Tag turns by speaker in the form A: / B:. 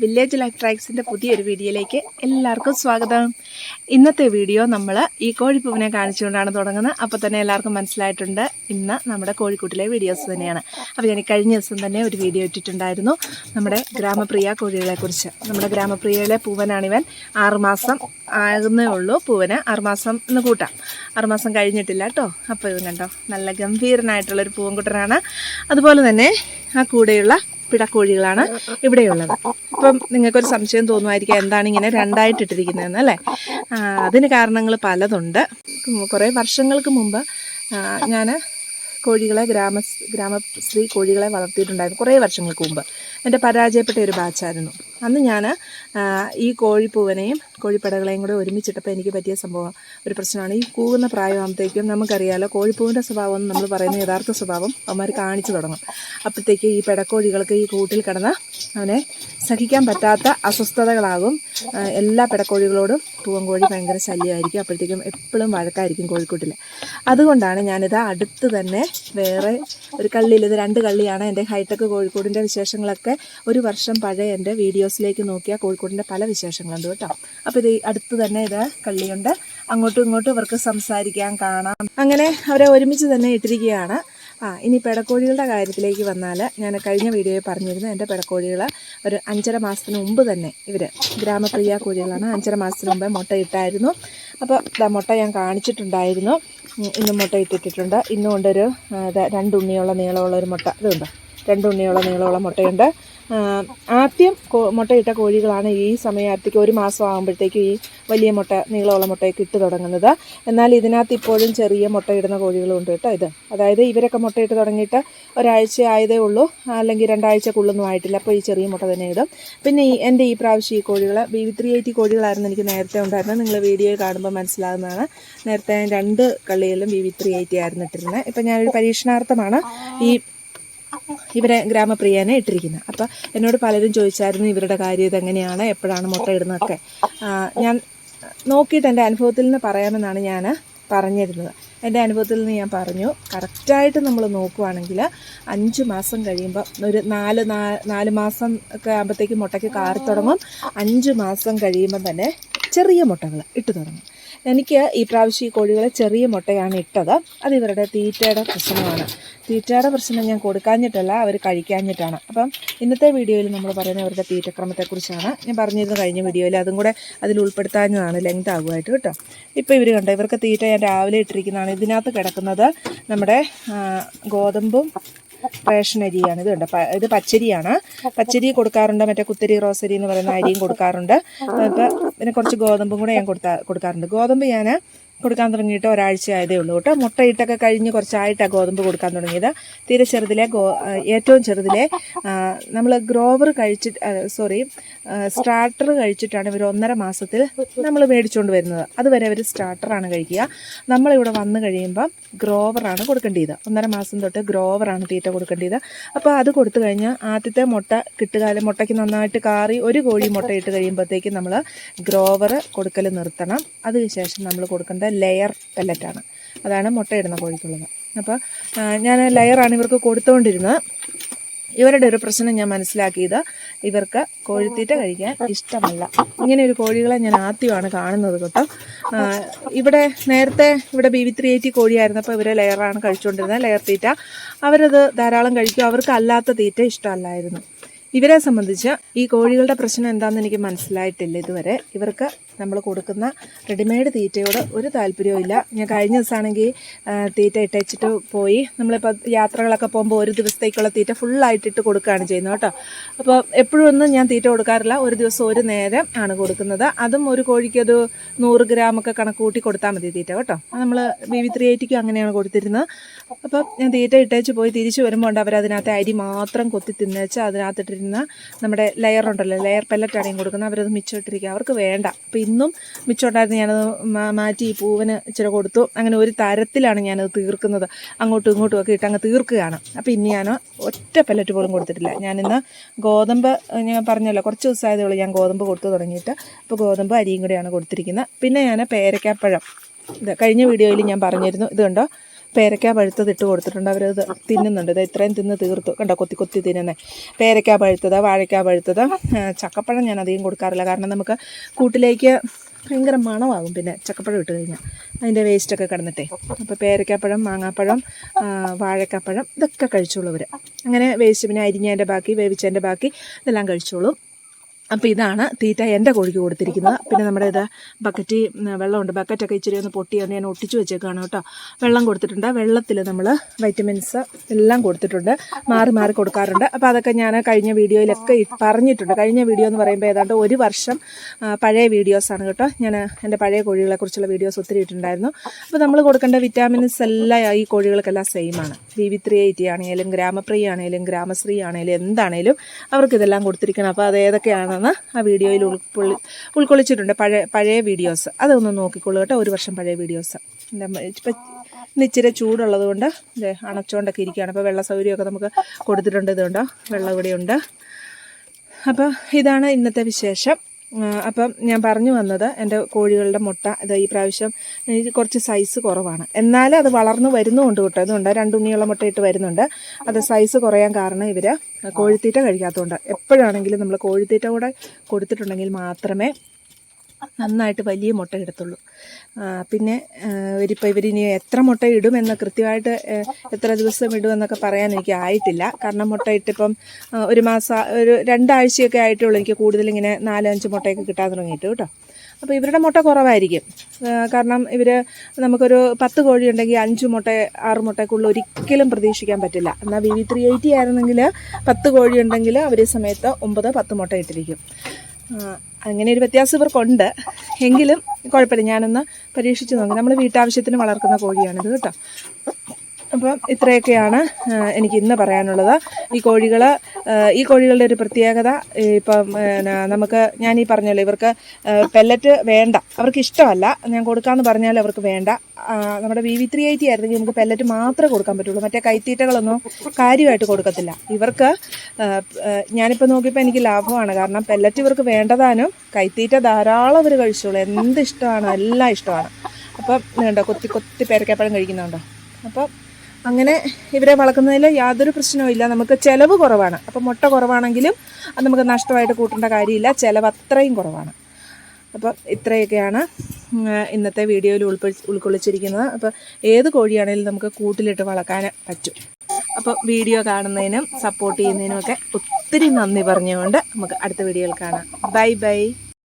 A: Village life ട്രാക്സിന്റെ പുതിയൊരു വീഡിയോയിലേക്ക് എല്ലാവർക്കും സ്വാഗതം. ഇന്നത്തെ വീഡിയോ നമ്മൾ ഈ കോഴിപ്പൂവിനെ കാണിച്ചുകൊണ്ടാണ് തുടങ്ങുന്നത്. അപ്പോൾ തന്നെ എല്ലാവർക്കും മനസ്സിലായിട്ടുണ്ട്. ഇന്ന് നമ്മുടെ കോഴിക്കൂട്ടിലെ വീഡിയോസ് തന്നെയാണ്. അപ്പോൾ ഞാൻ കഴിഞ്ഞ ദിവസം തന്നെ ഒരു വീഡിയോ ഇട്ടിട്ടുണ്ടായിരുന്നു. നമ്മുടെ ഗ്രാമപ്രിയ കോഴികളെക്കുറിച്ച്. നമ്മുടെ ഗ്രാമപ്രിയയിലെ പൂവനാണിവൻ ആറുമാസം ആകുന്നേ ഉള്ളൂ. പൂവന് ആറുമാസം എന്ന് കൂട്ടാം. ആറുമാസം കഴിഞ്ഞിട്ടില്ല കേട്ടോ. അപ്പോൾ ഇത് കണ്ടോ? നല്ല ഗംഭീരനായിട്ടുള്ളൊരു പൂവൻകുട്ടനാണ്. അതുപോലെ തന്നെ ആ കൂടെയുള്ള പിടക്കോഴികളാണ് ഇവിടെയുള്ളത്. അപ്പം നിങ്ങൾക്കൊരു സംശയം തോന്നുമായിരിക്കും എന്താണ് ഇങ്ങനെ രണ്ടായിട്ട് ഇട്ടിരിക്കുന്നതെന്ന് അല്ലേ അതിന് കാരണങ്ങൾ പലതുണ്ട്. കുറേ വർഷങ്ങൾക്ക് മുമ്പ് ഞാൻ കോഴികളെ ഗ്രാമ ഗ്രാമശ്രീ കോഴികളെ വളർത്തിയിട്ടുണ്ടായിരുന്നു കുറേ വർഷങ്ങൾക്ക് മുമ്പ്. എന്റെ പരാജയപ്പെട്ട ഒരു ബാച്ചായിരുന്നു. അന്ന് ഞാൻ ഈ കോഴിപ്പൂവനെയും കോഴിപ്പടകളെയും കൂടെ ഒരുമിച്ചിട്ടപ്പോൾ എനിക്ക് പറ്റിയ സംഭവം ഒരു പ്രശ്നമാണ്. ഈ കൂവുന്ന പ്രായമാകുമ്പോഴത്തേക്കും നമുക്കറിയാലോ കോഴിപ്പൂവിന്റെ സ്വഭാവം എന്ന് നമ്മൾ പറയുന്ന യഥാർത്ഥ സ്വഭാവം അവന്മാർ കാണിച്ചു തുടങ്ങും. അപ്പോഴത്തേക്ക് ഈ പെടക്കോഴികൾക്ക് ഈ കൂട്ടിൽ കിടന്ന് അവനെ സഹിക്കാൻ പറ്റാത്ത അസ്വസ്ഥതകളാകും. എല്ലാ പിടക്കോഴികളോടും പൂവൻകോഴി ഭയങ്കര ശല്യമായിരിക്കും. അപ്പോഴത്തേക്കും എപ്പോഴും വഴക്കായിരിക്കും കോഴിക്കൂട്ടിൽ. അതുകൊണ്ടാണ് ഞാനിത് അടുത്ത് തന്നെ വേറെ ഒരു കള്ളിയിൽ ഇത് രണ്ട് കള്ളിയാണ് എന്റെ ഹൈടെക് കോഴിക്കോടിന്റെ വിശേഷങ്ങളൊക്കെ ഒരു വർഷം പഴയ എന്റെ വീഡിയോസിലേക്ക് നോക്കിയാൽ കോഴിക്കോടിന്റെ പല വിശേഷങ്ങളുണ്ട് കേട്ടോ. അപ്പോൾ ഇത് അടുത്ത് തന്നെ ഇത് കള്ളിയുണ്ട്. അങ്ങോട്ടും ഇങ്ങോട്ടും ഇവർക്ക് സംസാരിക്കാൻ കാണാം. അങ്ങനെ അവരെ ഒരുമിച്ച് തന്നെ ഇട്ടിരിക്കുകയാണ്. ആ ഇനി പെടക്കോഴികളുടെ കാര്യത്തിലേക്ക് വന്നാൽ ഞാൻ കഴിഞ്ഞ വീഡിയോയിൽ പറഞ്ഞിരുന്നു എന്റെ പെടക്കോഴികൾ ഒരു അഞ്ചര മാസത്തിന് മുമ്പ് തന്നെ ഇവർ ഗ്രാമപ്രിയ കോഴികളാണ്. അഞ്ചര മാസത്തിന് മുമ്പേ മുട്ട ഇട്ടായിരുന്നു. അപ്പോൾ ദാ മുട്ട ഞാൻ കാണിച്ചിട്ടുണ്ടായിരുന്നു. ഇന്നും മുട്ട ഇട്ടിട്ടിട്ടുണ്ട്. ഇന്നും കൊണ്ടൊരു രണ്ട് നീളമുള്ള ഒരു മുട്ട. ഇതുണ്ട്? രണ്ട് ഉണ്ണിയുള്ള നീളമുള്ള മുട്ടയുണ്ട്. ആദ്യം മുട്ടയിട്ട കോഴികളാണ് ഈ സമയത്തേക്ക് ഒരു മാസം ആകുമ്പോഴത്തേക്കും ഈ വലിയ മുട്ട നീളമുള്ള മുട്ടയൊക്കെ ഇട്ട് തുടങ്ങുന്നത്. എന്നാൽ ഇതിനകത്ത് ഇപ്പോഴും ചെറിയ മുട്ടയിടുന്ന കോഴികളും ഉണ്ട് കേട്ടോ ഇത്. അതായത് ഇവരൊക്കെ മുട്ടയിട്ട് തുടങ്ങിയിട്ട് ഒരാഴ്ച ആയതേ ഉള്ളൂ. അല്ലെങ്കിൽ രണ്ടാഴ്ചക്കുള്ളൊന്നും ആയിട്ടില്ല. അപ്പോൾ ഈ ചെറിയ മുട്ട തന്നെ ഇടും. പിന്നെ ഈ എന്റെ ഈ പ്രാവശ്യം ഈ കോഴികൾ ബി ത്രീ എയ്റ്റി കോഴികളായിരുന്നു എനിക്ക് നേരത്തെ ഉണ്ടായിരുന്നത്. നിങ്ങൾ വീഡിയോ കാണുമ്പോൾ മനസ്സിലാകുന്നതാണ് നേരത്തെ രണ്ട് കള്ളിയിലും ബി വി ത്രീ എയ്റ്റി ആയിരുന്നു ഇട്ടിരുന്നത്. ഇപ്പം ഞാനൊരു പരീക്ഷണാർത്ഥമാണ് ഈ ഇവരെ ഗ്രാമപ്രിയനെ ഇട്ടിരിക്കുന്നത്. അപ്പം എന്നോട് പലരും ചോദിച്ചായിരുന്നു ഇവരുടെ കാര്യം ഇതെങ്ങനെയാണ് എപ്പോഴാണ് മുട്ട ഇടുന്നതൊക്കെ. ഞാൻ നോക്കിയിട്ട് എന്റെ അനുഭവത്തിൽ നിന്ന് പറയാമെന്നാണ് ഞാൻ പറഞ്ഞിരുന്നത്. എന്റെ അനുഭവത്തിൽ നിന്ന് ഞാൻ പറഞ്ഞു കറക്റ്റായിട്ട് നമ്മൾ നോക്കുവാണെങ്കിൽ അഞ്ച് മാസം കഴിയുമ്പോൾ ഒരു നാല് നാല് മാസം ഒക്കെ ആകുമ്പോഴത്തേക്ക് മുട്ടയ്ക്ക് കാറി തുടങ്ങും. അഞ്ച് മാസം കഴിയുമ്പോൾ തന്നെ ചെറിയ മുട്ടകൾ ഇട്ട് തുടങ്ങും. എനിക്ക് ഈ പ്രാവശ്യം ഈ കോഴികളെ ചെറിയ മുട്ടയാണ് ഇട്ടത്. അത് ഇവരുടെ തീറ്റയുടെ പ്രശ്നമാണ്. തീറ്റയുടെ പ്രശ്നം ഞാൻ കൊടുക്കാഞ്ഞിട്ടല്ല അവർ കഴിക്കാഞ്ഞിട്ടാണ്. അപ്പം ഇന്നത്തെ വീഡിയോയിൽ നമ്മൾ പറയുന്നത് അവരുടെ തീറ്റക്രമത്തെക്കുറിച്ചാണ്. ഞാൻ പറഞ്ഞിരുന്നു കഴിഞ്ഞ വീഡിയോയിൽ അതും കൂടെ അതിൽ ഉൾപ്പെടുത്താഞ്ഞതാണ് ലെങ്ത് ആകുമായിട്ട് കേട്ടോ. ഇപ്പോൾ ഇവർ കണ്ടോ ഇവർക്ക് തീറ്റ ഞാൻ രാവിലെ ഇട്ടിരിക്കുന്നതാണ്. ഇതിനകത്ത് കിടക്കുന്നത് നമ്മുടെ ഗോതമ്പും റേഷൻ അരിയാണ്. ഇത് ഉണ്ട് ഇത് പച്ചരിയാണ്. പച്ചരി കൊടുക്കാറുണ്ട്. മറ്റേ കുത്തരി റോസരി എന്ന് പറയുന്ന അരിയും കൊടുക്കാറുണ്ട്. അപ്പം പിന്നെ കുറച്ച് ഗോതമ്പും കൂടെ ഞാൻ കൊടുത്താ കൊടുക്കാറുണ്ട്. ഗോതമ്പ് ഞാൻ കൊടുക്കാൻ തുടങ്ങിയിട്ട് ഒരാഴ്ച ആയതേ ഉള്ളൂ കേട്ടോ. മുട്ടയിട്ടൊക്കെ കഴിഞ്ഞ് കുറച്ചായിട്ടാണ് ഗോതമ്പ് കൊടുക്കാൻ തുടങ്ങിയത്. തീരെ ചെറുതിലെ ഗോ ഏറ്റവും ചെറുതിലെ നമ്മൾ ഗ്രോവർ കഴിച്ചിട്ട് സോറി സ്റ്റാർട്ടർ കഴിച്ചിട്ടാണ് ഇവർ ഒന്നര മാസത്തിൽ നമ്മൾ മേടിച്ചുകൊണ്ട് വരുന്നത്. അതുവരെ അവർ സ്റ്റാർട്ടറാണ് കഴിക്കുക. നമ്മളിവിടെ വന്നു കഴിയുമ്പം ഗ്രോവറാണ് കൊടുക്കേണ്ടത് ഒന്നര മാസം തൊട്ട് ഗ്രോവറാണ് തീറ്റ കൊടുക്കേണ്ടത് അപ്പോൾ അത് കൊടുത്തു കഴിഞ്ഞാൽ ആദ്യത്തെ മുട്ട കിട്ടുക അല്ലെങ്കിൽ മുട്ടയ്ക്ക് നന്നായിട്ട് കാറി ഒരു കോഴി മുട്ട ഇട്ട് കഴിയുമ്പോഴത്തേക്ക് നമ്മൾ ഗ്രോവർ കൊടുക്കൽ നിർത്തണം. അതിനുശേഷം നമ്മൾ കൊടുക്കേണ്ട ലെയർ പെല്ലറ്റാണ് അതാണ് മുട്ടയിടുന്ന കോഴിക്കുള്ളത്. അപ്പോൾ ഞാൻ ലെയറാണ് ഇവർക്ക് കൊടുത്തുകൊണ്ടിരുന്നത് ഇവരുടെ ഒരു പ്രശ്നം ഞാൻ മനസ്സിലാക്കിയത് ഇവർക്ക് കോഴിത്തീറ്റ കഴിക്കാൻ ഇഷ്ടമല്ല. ഇങ്ങനെ ഒരു കോഴികളെ ഞാൻ ആദ്യമാണ് കാണുന്നത് കേട്ടോ. ഇവിടെ നേരത്തെ ഇവിടെ ബി വി ത്രീ എയ്റ്റി കോഴിയായിരുന്നപ്പോൾ ഇവരെ ലെയറാണ് കഴിച്ചുകൊണ്ടിരുന്നത് ലെയർ തീറ്റ. അവരത് ധാരാളം കഴിക്കും. അവർക്ക് അല്ലാത്ത തീറ്റ ഇഷ്ടമല്ലായിരുന്നു. ഇവരെ സംബന്ധിച്ച് ഈ കോഴികളുടെ പ്രശ്നം എന്താണെന്ന് എനിക്ക് മനസ്സിലായിട്ടില്ല ഇതുവരെ. ഇവർക്ക് നമ്മൾ കൊടുക്കുന്ന റെഡിമെയ്ഡ് തീറ്റയോട് ഒരു താല്പര്യവും ഇല്ല. ഞാൻ കഴിഞ്ഞ ദിവസമാണെങ്കിൽ തീറ്റ ഇട്ടച്ചിട്ട് പോയി. നമ്മളിപ്പോൾ യാത്രകളൊക്കെ പോകുമ്പോൾ ഒരു ദിവസത്തേക്കുള്ള തീറ്റ ഫുള്ളായിട്ട് ഇട്ട് കൊടുക്കുകയാണ് ചെയ്യുന്നത് കേട്ടോ. അപ്പോൾ എപ്പോഴും ഞാൻ തീറ്റ കൊടുക്കാറില്ല. ഒരു ദിവസം ഒരു നേരം ആണ് കൊടുക്കുന്നത്. അതും ഒരു കോഴിക്ക് ഒരു നൂറ് ഗ്രാമൊക്കെ കണക്ക് കൂട്ടി കൊടുത്താൽ മതി തീറ്റ കേട്ടോ. നമ്മൾ ബി വി ത്രീ എയ്റ്റിക്കും അങ്ങനെയാണ് കൊടുത്തിരുന്നത്. അപ്പോൾ ഞാൻ തീറ്റ ഇട്ടേച്ച് പോയി തിരിച്ചു വരുമ്പോൾ ഉണ്ട് അവരതിനകത്ത് അരി മാത്രം കൊത്തി തിന്നേച്ച് അതിനകത്തിട്ടിരുന്ന നമ്മുടെ ലെയർ ഉണ്ടല്ലോ ലെയർ പെല്ലറ്റാണ് കൊടുക്കുന്നത്. അവരത് മിച്ചമിട്ടിരിക്കുക അവർക്ക് വേണ്ട. അപ്പം ഇന്നും മിച്ചമുണ്ടായിരുന്നു ഞാനത് മാറ്റി ഈ പൂവിന് ഇച്ചിരി കൊടുത്തു. അങ്ങനെ ഒരു തരത്തിലാണ് ഞാനത് തീർക്കുന്നത്. അങ്ങോട്ടും ഇങ്ങോട്ടും ഒക്കെ ഇട്ട് അങ്ങ് തീർക്കുകയാണ്. അപ്പം ഇനി ഞാൻ ഒറ്റ പെല്ലറ്റ് പോലും കൊടുത്തിട്ടില്ല. ഞാനിന്ന് ഗോതമ്പ് ഞാൻ പറഞ്ഞല്ലോ കുറച്ച് ദിവസമായതേ ഉള്ളൂ ഞാൻ ഗോതമ്പ് കൊടുത്തു തുടങ്ങിയിട്ട്. അപ്പോൾ ഗോതമ്പ് അരിയും കൂടെയാണ് കൊടുത്തിരിക്കുന്നത്. പിന്നെ ഞാൻ പേരക്കാപ്പഴം. ഇത് കഴിഞ്ഞ വീഡിയോയിൽ ഞാൻ പറഞ്ഞിരുന്നു. ഇത് കണ്ടോ? പേരയ്ക്ക പഴുത്തത് ഇട്ട് കൊടുത്തിട്ടുണ്ട്. അവരത് തിന്നുന്നുണ്ട്. ഇത് ഇത്രയും തിന്ന് തീർത്തു. കണ്ടോ? കൊത്തി കൊത്തി തിന്നുന്നത് പേരയ്ക്ക പഴുത്തത് വാഴയ്ക്ക പഴുത്തത്. ചക്കപ്പഴം ഞാൻ അധികം കൊടുക്കാറില്ല. കാരണം നമുക്ക് കൂട്ടിലേക്ക് ഭയങ്കര മണമാകും. പിന്നെ ചക്കപ്പഴം ഇട്ട് കഴിഞ്ഞാൽ അതിന്റെ വേസ്റ്റൊക്കെ കിടന്നിട്ടേ. അപ്പോൾ പേരയ്ക്കാപ്പഴം മാങ്ങാപ്പഴം വാഴക്കാപ്പഴം ഇതൊക്കെ കഴിച്ചോളൂ അവർ അങ്ങനെ വേസ്റ്റ് പിന്നെ അരിഞ്ഞതിന്റെ ബാക്കി വേവിച്ചതിന്റെ ബാക്കി ഇതെല്ലാം കഴിച്ചോളും. അപ്പോൾ ഇതാണ് തീറ്റ എന്റെ കോഴിക്ക് കൊടുത്തിരിക്കുന്നത്. പിന്നെ നമ്മുടെ ഇത് ബക്കറ്റ് വെള്ളമുണ്ട്. ബക്കറ്റൊക്കെ ഇച്ചിരി ഒന്ന് പൊട്ടി ഒന്ന് ഞാൻ ഒട്ടിച്ച് വെച്ചേക്കാണ് കേട്ടോ. വെള്ളം കൊടുത്തിട്ടുണ്ട്. വെള്ളത്തിൽ നമ്മൾ വൈറ്റമിൻസ് എല്ലാം കൊടുത്തിട്ടുണ്ട്. മാറി മാറി കൊടുക്കാറുണ്ട്. അപ്പോൾ അതൊക്കെ ഞാൻ കഴിഞ്ഞ വീഡിയോയിലൊക്കെ പറഞ്ഞിട്ടുണ്ട്. കഴിഞ്ഞ വീഡിയോ എന്ന് പറയുമ്പോൾ ഏതാണ്ട് ഒരു വർഷം പഴയ വീഡിയോസാണ് കേട്ടോ. ഞാൻ എന്റെ പഴയ കോഴികളെക്കുറിച്ചുള്ള വീഡിയോസ് ഒത്തിരി ഇട്ടുണ്ടായിരുന്നു അപ്പോൾ നമ്മൾ കൊടുക്കേണ്ട വിറ്റാമിൻസ് എല്ലാം ഈ കോഴികൾക്കെല്ലാം സെയിം ആണ്. വി വി ത്രീ എയ്റ്റി ആണെങ്കിലും ഗ്രാമപ്രിയ ആണെങ്കിലും ഗ്രാമശ്രീ ആണെങ്കിലും എന്താണേലും അവർക്കിതെല്ലാം കൊടുത്തിരിക്കണം. അപ്പോൾ അത് ഏതൊക്കെയാണെന്ന് ആ വീഡിയോയിൽ ഉൾക്കൊള്ളി ഉൾക്കൊള്ളിച്ചിട്ടുണ്ട്. പഴയ പഴയ വീഡിയോസ്. അതൊന്ന് നോക്കിക്കൊള്ളു കേട്ടോ. ഒരു വർഷം പഴയ വീഡിയോസ്. ഇപ്പം ഇന്ന് ഇച്ചിരി ചൂടുള്ളത് കൊണ്ട് അണച്ചുകൊണ്ടൊക്കെ ഇരിക്കുകയാണ്. അപ്പോൾ വെള്ള സൗകര്യമൊക്കെ നമുക്ക് കൊടുത്തിട്ടുണ്ട്. ഇതുണ്ടോ? വെള്ളം ഇവിടെയുണ്ട് അപ്പോൾ ഇതാണ് ഇന്നത്തെ വിശേഷം. അപ്പം ഞാൻ പറഞ്ഞു വന്നത് എന്റെ കോഴികളുടെ മുട്ട ഇത് ഈ പ്രാവശ്യം ഇത് കുറച്ച് സൈസ് കുറവാണ്. എന്നാലും അത് വളർന്നു വരുന്നുമുണ്ട് കേട്ടോ. അതുകൊണ്ട് രണ്ടുണ്ണിയുള്ള മുട്ട ഇട്ട് വരുന്നുണ്ട്. അത് സൈസ് കുറയാൻ കാരണം ഇവർ കോഴിത്തീറ്റ കഴിക്കാത്തതുകൊണ്ട്. എപ്പോഴാണെങ്കിലും നമ്മൾ കോഴിത്തീറ്റ കൂടെ കൊടുത്തിട്ടുണ്ടെങ്കിൽ മാത്രമേ നന്നായിട്ട് വലിയ മുട്ട ഇടത്തുള്ളൂ പിന്നെ ഇവരിപ്പോൾ ഇവരിനി എത്ര മുട്ട ഇടുമെന്ന് കൃത്യമായിട്ട് എത്ര ദിവസം ഇടുമെന്നൊക്കെ പറയാൻ എനിക്ക് ആയിട്ടില്ല. കാരണം മുട്ട ഇട്ടിപ്പം ഒരു മാസം ഒരു രണ്ടാഴ്ചയൊക്കെ ആയിട്ടുള്ളൂ എനിക്ക് കൂടുതലിങ്ങനെ നാലഞ്ച് മുട്ടയൊക്കെ കിട്ടാൻ തുടങ്ങിയിട്ട് കേട്ടോ. അപ്പോൾ ഇവരുടെ മുട്ട കുറവായിരിക്കും. കാരണം ഇവർ നമുക്കൊരു പത്ത് കോഴി ഉണ്ടെങ്കിൽ അഞ്ച് മുട്ട ആറ് മുട്ടയ്ക്കുള്ള ഒരിക്കലും പ്രതീക്ഷിക്കാൻ പറ്റില്ല. എന്നാൽ വി വി ത്രീ എയ്റ്റി ആയിരുന്നെങ്കിൽ പത്ത് കോഴി ഉണ്ടെങ്കിൽ അവർ സമയത്ത് ഒമ്പത് പത്ത് മുട്ട ഇട്ടിരിക്കും. അങ്ങനെ ഒരു വ്യത്യാസം ഇവർക്കുണ്ട്. എങ്കിലും കുഴപ്പമില്ല. ഞാനൊന്ന് പരീക്ഷിച്ച് നോക്കി. നമ്മൾ വീട്ടാവശ്യത്തിന് വളർത്തുന്ന കോഴിയാണിത് കേട്ടോ. അപ്പം ഇത്രയൊക്കെയാണ് എനിക്ക് ഇന്ന് പറയാനുള്ളത്. ഈ കോഴികൾ ഈ കോഴികളുടെ ഒരു പ്രത്യേകത ഇപ്പം നമുക്ക് ഞാൻ ഈ പറഞ്ഞല്ലോ ഇവർക്ക് പെല്ലറ്റ് വേണ്ട. അവർക്ക് ഇഷ്ടമല്ല. ഞാൻ കൊടുക്കാമെന്ന് പറഞ്ഞാൽ അവർക്ക് വേണ്ട. നമ്മുടെ വി വി ത്രീ എയ്റ്റി ആയിരുന്നെങ്കിൽ നമുക്ക് പെല്ലറ്റ് മാത്രമേ കൊടുക്കാൻ പറ്റുള്ളൂ. മറ്റേ കൈത്തീറ്റകളൊന്നും കാര്യമായിട്ട് കൊടുക്കത്തില്ല. ഇവർക്ക് ഞാനിപ്പോൾ നോക്കിയപ്പോൾ എനിക്ക് ലാഭമാണ്. കാരണം പെല്ലറ്റ് ഇവർക്ക് വേണ്ടതാനും കൈത്തീറ്റ ധാരാളം അവർ കഴിച്ചോളൂ. എന്ത് ഇഷ്ടമാണ്? എല്ലാം ഇഷ്ടമാണ്. അപ്പം വേണ്ട കൊത്തി കൊത്തി പേരക്കപ്പഴം കഴിക്കുന്നുണ്ടോ? അപ്പം അങ്ങനെ ഇവരെ വളർത്തുന്നതിൽ യാതൊരു പ്രശ്നവും ഇല്ല. നമുക്ക് ചിലവ് കുറവാണ്. അപ്പം മുട്ട കുറവാണെങ്കിലും അത് നമുക്ക് നഷ്ടമായിട്ട് കൂട്ടേണ്ട കാര്യമില്ല. ചിലവ് അത്രയും കുറവാണ്. അപ്പം ഇത്രയൊക്കെയാണ് ഇന്നത്തെ വീഡിയോയിൽ ഉൾപ്പെടു ഉൾക്കൊള്ളിച്ചിരിക്കുന്നത്. അപ്പോൾ ഏത് കോഴിയാണെങ്കിലും നമുക്ക് കൂട്ടിലിട്ട് വളർത്താൻ പറ്റും. അപ്പോൾ വീഡിയോ കാണുന്നതിനും സപ്പോർട്ട് ചെയ്യുന്നതിനും ഒക്കെ ഒത്തിരി നന്ദി പറഞ്ഞുകൊണ്ട് നമുക്ക് അടുത്ത വീഡിയോയിൽ കാണാം. Bye bye